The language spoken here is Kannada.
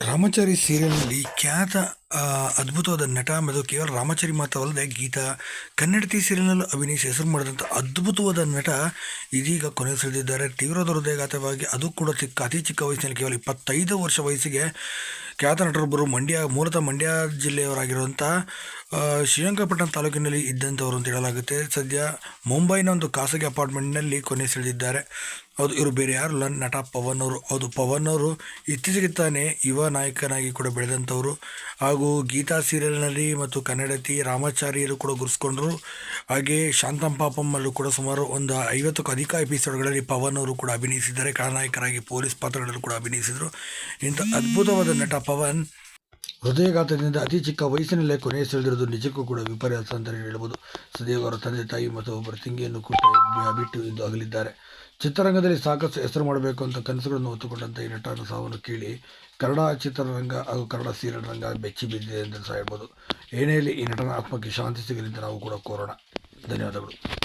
ರಾಮಾಚಾರಿ ಸೀರಿಯಲ್ನಲ್ಲಿ ಖ್ಯಾತ ಅದ್ಭುತವಾದ ನಟ ಮತ್ತು ಕೇವಲ ರಾಮಚಾರಿ ಮಾತ್ರವಲ್ಲದೆ ಗೀತಾ, ಕನ್ನಡತಿ ಸೀರಿಯಲ್ನಲ್ಲೂ ಅಭಿನಯಿಸಿ ಹೆಸರು ಮಾಡಿದಂಥ ಅದ್ಭುತವಾದ ನಟ ಇದೀಗ ಕೊನೆಯುಸಿಳಿದಿದ್ದಾರೆ ತೀವ್ರವಾದ ಹೃದಯಘಾತವಾಗಿ ಅದು ಕೂಡ ಚಿಕ್ಕ, ಅತಿ ಚಿಕ್ಕ ವಯಸ್ಸಿನಲ್ಲಿ ಕೇವಲ ಇಪ್ಪತ್ತೈದು ವರ್ಷ ವಯಸ್ಸಿಗೆ ಖ್ಯಾತ ನಟರೊಬ್ಬರು ಮಂಡ್ಯ, ಮೂಲತಃ ಮಂಡ್ಯ ಜಿಲ್ಲೆಯವರಾಗಿರುವಂಥ ಶ್ರೀರಂಗಪಟ್ಟಣ ತಾಲೂಕಿನಲ್ಲಿ ಇದ್ದಂಥವರು ಅಂತ ಹೇಳಲಾಗುತ್ತೆ. ಸದ್ಯ ಮುಂಬೈನ ಒಂದು ಖಾಸಗಿ ಅಪಾರ್ಟ್ಮೆಂಟ್ನಲ್ಲಿ ಕೊನೆ ಸೆಳೆದಿದ್ದಾರೆ. ಅದು ಇವರು ಬೇರೆ ಯಾರು ಲನ್ ನಟ ಪವನ್ ಅವರು. ಅದು ಪವನ್ ಅವರು ಇತ್ತೀಚೆಗೆ ತಾನೇ ಯುವ ನಾಯಕನಾಗಿ ಕೂಡ ಬೆಳೆದಂಥವರು ಹಾಗೂ ಗೀತಾ ಸೀರಿಯಲ್ನಲ್ಲಿ ಮತ್ತು ಕನ್ನಡತಿ ರಾಮಾಚಾರಿಯರು ಕೂಡ ಗುರುಸ್ಕೊಂಡ್ರು ಹಾಗೆ ಶಾಂತಂ ಪಾಪಮ್ಮಲ್ಲೂ ಕೂಡ ಸುಮಾರು ಒಂದು ಐವತ್ತಕ್ಕೂ ಅಧಿಕ ಎಪಿಸೋಡ್ಗಳಲ್ಲಿ ಪವನ್ ಅವರು ಕೂಡ ಅಭಿನಯಿಸಿದ್ದಾರೆ. ಖಳನಾಯಕರಾಗಿ ಪೊಲೀಸ್ ಪಾತ್ರಗಳಲ್ಲೂ ಕೂಡ ಅಭಿನಯಿಸಿದರು. ಇಂಥ ಅದ್ಭುತವಾದ ನಟ ಪವನ್ ಹೃದಯಘಾತದಿಂದ ಅತಿ ಚಿಕ್ಕ ವಯಸ್ಸಿನಲ್ಲೇ ಕೊನೆಯುಸಿಳಿದಿರೋದು ನಿಜಕ್ಕೂ ಕೂಡ ವಿಪರ್ಯಾಸ ಅಂತಲೇ ಹೇಳ್ಬೋದು ಸದ್ಯ ಅವರ ತಂದೆ, ತಾಯಿ ಮತ್ತು ಒಬ್ಬರ ತಿಂಗಿಯನ್ನು ಕೂಡ ಬಿಟ್ಟು ಎಂದು ಅಗಲಿದ್ದಾರೆ. ಚಿತ್ರರಂಗದಲ್ಲಿ ಸಾಕಷ್ಟು ಹೆಸರು ಮಾಡಬೇಕು ಅಂತ ಕನಸುಗಳನ್ನು ಹೊತ್ತುಕೊಂಡಂಥ ಈ ನಟನ ಸಾವನ್ನು ಕೇಳಿ ಕನ್ನಡ ಚಿತ್ರರಂಗ ಹಾಗೂ ಕನ್ನಡ ಸೀರಿಯಲ್ ರಂಗ ಬೆಚ್ಚಿ ಬಿದ್ದಿದೆ ಅಂತ ಸಹ ಹೇಳ್ಬೋದು. ಏನೇ ಇರಲಿ ಈ ನಟನ ಆತ್ಮಕ್ಕೆ ಶಾಂತಿ ಸಿಗಲಿ ಅಂತ ನಾವು ಕೂಡ ಕೋರೋಣ. ಧನ್ಯವಾದಗಳು.